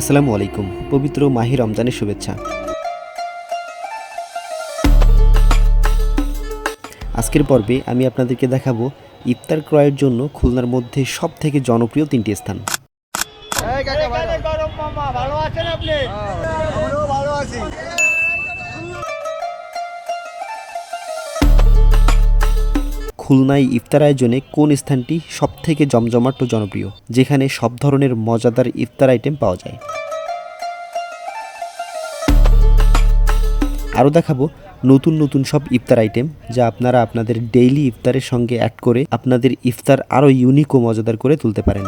আসসালামু আলাইকুম পবিত্র মাহি রমজানের শুভেচ্ছা। আজকের পর্বে আমি আপনাদেরকে দেখাবো ইফতার ক্রয়ের জন্য খুলনার মধ্যে সব থেকে জনপ্রিয় তিনটি স্থান। ভালো আছেন আপনি? ভালো আছি। খুলনায় ইফতার আয়োজনে কোন স্থানটি সব থেকে জমজমাট ও জনপ্রিয়? যেখানে সব ধরনের মজাদার ইফতার আইটেম পাওয়া যায়। আরও দেখাবো নতুন নতুন সব ইফতার আইটেম, যা আপনারা আপনাদের ডেইলি ইফতারের সঙ্গে অ্যাড করে আপনাদের ইফতার আরও ইউনিক ও মজাদার করে তুলতে পারেন।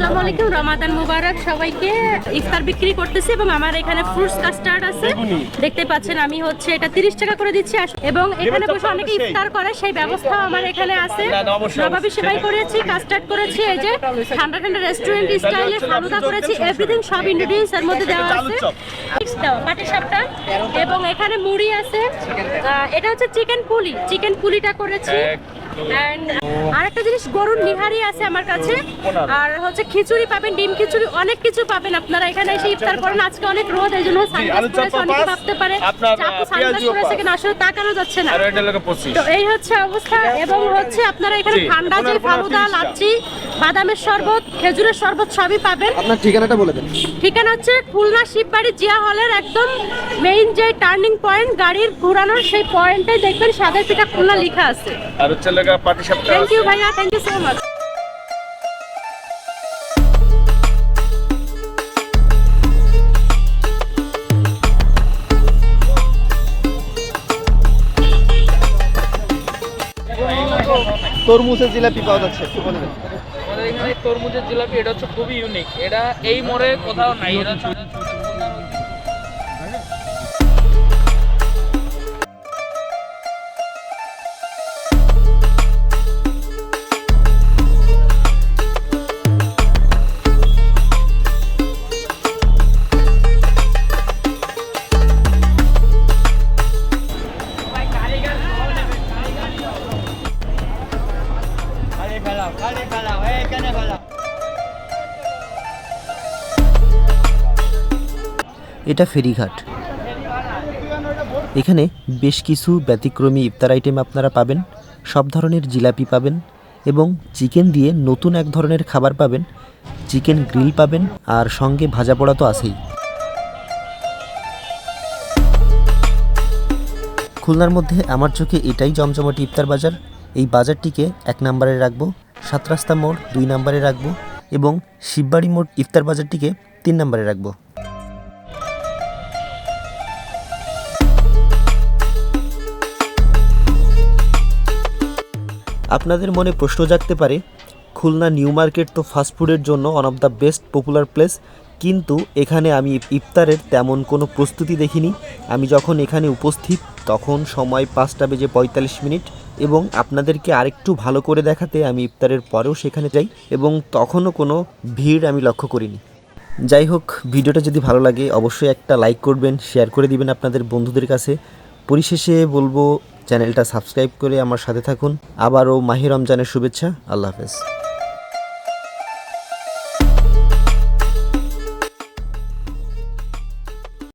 আসসালামু আলাইকুম রমাদান মুবারক সবাইকে। ইফতার বিক্রি করতেছি এবং আমার এখানে ফ্রুটস কাস্টার্ড আছে। দেখতে পাচ্ছেন আমি হচ্ছে এটা 30 টাকা করে দিচ্ছি। এবং এখানে বসে অনেকে ইফতার করে সেই ব্যবস্থা আমার এখানে আছে। নবাবি সেবাই করেছি কাস্টার্ড করেছি এই যে ঠান্ডা ঠান্ডা রেস্টুরেন্ট স্টাইলে ফালুদা করেছি এভরিথিং সব ইনগ্রেডিয়েন্টস এর মধ্যে দেওয়া আছে। পাটি সাপটা। এবং এখানে মুড়ি আছে। এটা হচ্ছে চিকেন পুলি। চিকেন পুলিটা করেছি। আরেকটা জিনিস গরুর নিহারি আছে আমার কাছে। আর হচ্ছে খিচুড়ি পাবেন ডিম খিচুড়ি অনেক কিছু পাবেন আপনারা। এখানে এসে ইফতার করেন আজকে অনেক রোদ এই জন্য অনেকে ভাবতে পারে। কিনা আসলে তাকানো যাচ্ছে না? তো এই হচ্ছে অবস্থা। এবং হচ্ছে আপনারা এখানে ঠান্ডা যে ফালুদা। লাচ্ছি বাদামের শরবত খেজুরের শরবত সবই পাবেন। আপনার ঠিকানাটা বলে দেন। ঠিকানা হচ্ছে খুলনা শিববাড়ি জিয়া হলের একদম মেইন যে টার্নিং পয়েন্ট গাড়ির ঘোরানোর সেই পয়েন্টে দেখবেন সাদের পিঠা খুলনা লেখা আছে। আর হচ্ছে লোকে পাটি সাপটা থ্যাংক ইউ ভাইয়া থ্যাংক ইউ সো মাচ তরমুজের জিলাপি পাওয়া যাচ্ছে, একটু বলে দেন আমাদের এখানে তরমুজের জিলাপি, এটা হচ্ছে খুবই ইউনিক এটা এই মোড়ে কোথাও নাই, এটা হচ্ছে এটা ফেরিঘাট। এখানে বেশ কিছু ব্যতিক্রমী ইফতার আইটেম আপনারা পাবেন, সব ধরনের জিলাপি পাবেন এবং চিকেন দিয়ে নতুন এক ধরনের খাবার পাবেন চিকেন গ্রিল পাবেন আর সঙ্গে ভাজা পোড়া তো আছেই। খুলনার মধ্যে আমার চোখে এটাই জমজমাটি ইফতার বাজার, এই বাজারটিকে এক নম্বরে রাখব। সাত রাস্তা মোড়, দুই নম্বরে রাখব এবং শিববাড়ি মোড় ইফতার বাজারটিকে তিন নম্বরে রাখব। আপনাদের মনে প্রশ্ন জাগতে পারে, খুলনা নিউ মার্কেট তো ফাস্টফুডের জন্য one of the best popular place কিন্তু এখানে আমি ইফতারের তেমন কোনো প্রস্তুতি দেখিনি। আমি যখন এখানে উপস্থিত, তখন সময় পাঁচটা বেজে পঁয়তাল্লিশ মিনিট। এবং আপনাদেরকে আরেকটু ভালো করে দেখাতে আমি ইফতারের পরেও সেখানে যাই এবং তখনও কোনো ভিড় আমি লক্ষ্য করিনি। যাই হোক, ভিডিওটা যদি ভালো লাগে অবশ্যই একটা লাইক করবেন শেয়ার করে দিবেন আপনাদের বন্ধুদের কাছে। পরিশেষে বলব, চ্যানেলটা সাবস্ক্রাইব করে আমার সাথে থাকুন। আবারও মাহি রমজানের শুভেচ্ছা, আল্লাহ হাফেজ।